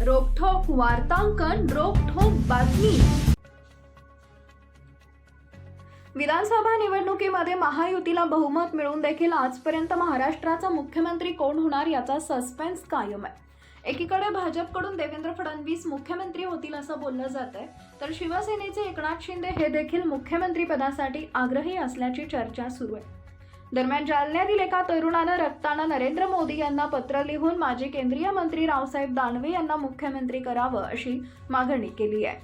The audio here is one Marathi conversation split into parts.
वार्तांकन रोखोक बातमी. विधानसभा निवडणुकीमध्ये महायुतीला बहुमत मिळून देखील आजपर्यंत महाराष्ट्राचा मुख्यमंत्री कोण होणार याचा सस्पेन्स कायम आहे. एकीकडे भाजपकडून देवेंद्र फडणवीस मुख्यमंत्री होतील असं बोललं जात आहे तर शिवसेनेचे एकनाथ शिंदे हे देखील मुख्यमंत्री पदासाठी आग्रही असल्याची चर्चा सुरू आहे. दरम्यान जालन्यातील एका तरुणानं रक्तानं नरेंद्र मोदी यांना पत्र लिहून माजी केंद्रीय मंत्री रावसाहेब दानवे यांना मुख्यमंत्री करावं अशी मागणी केली आहे.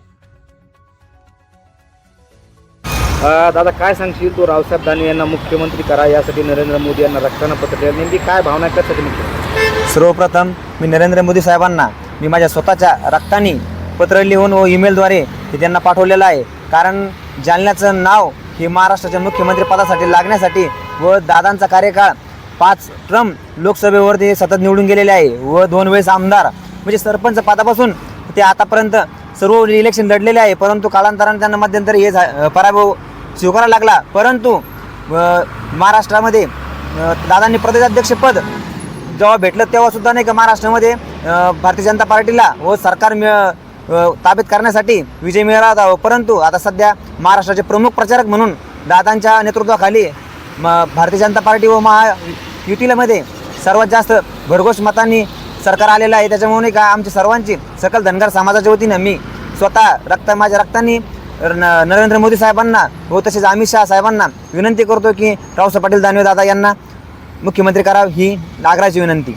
अ, दादा काय सांगशील तू? रावसाहेब दानवे यांना मुख्यमंत्री करा यासाठी नरेंद्र मोदी यांना रक्तानं पत्र दिलं नेमकी काय भावना कशासाठी सर्वप्रथम मी नरेंद्र मोदी साहेबांना मी माझ्या स्वतःच्या रक्ताने पत्र लिहून व ईमेलद्वारे हे त्यांना पाठवलेलं आहे. कारण जालन्याचं नाव हे महाराष्ट्राच्या मुख्यमंत्री पदासाठी लागण्यासाठी व दादांचा कार्यकाळ पाच ट्रम लोकसभेवर ते सतत निवडून गेलेले आहे व दोन वेळेस आमदार म्हणजे सरपंच पदापासून ते आतापर्यंत सर्व इलेक्शन लढलेले आहे. परंतु कालांतराने त्यांना मध्यंतरी हे झा- पराभव स्वीकारावा लागला. परंतु महाराष्ट्रामध्ये दादांनी प्रदेशाध्यक्षपद जेव्हा भेटलं तेव्हासुद्धा नाही का महाराष्ट्रामध्ये भारतीय जनता पार्टीला व सरकार मिळ अ, ताब्यात करण्यासाठी विजय मिळाला होता. परंतु आता सध्या महाराष्ट्राचे प्रमुख प्रचारक म्हणून दादांच्या नेतृत्वाखाली म भारतीय जनता पार्टी व महायुतीमध्ये सर्वात जास्त भरघोष मतांनी सरकार आलेलं आहे. त्याच्यामुळे का आमच्या सर्वांची सकल धनगर समाजाच्या वतीनं मी स्वतः रक्त माझ्या रक्तांनी नरेंद्र मोदी साहेबांना व तसेच अमित शहा साहेबांना विनंती करतो की रावसाहेब पाटील दानवे दादा यांना मुख्यमंत्री करावं ही नागराची विनंती.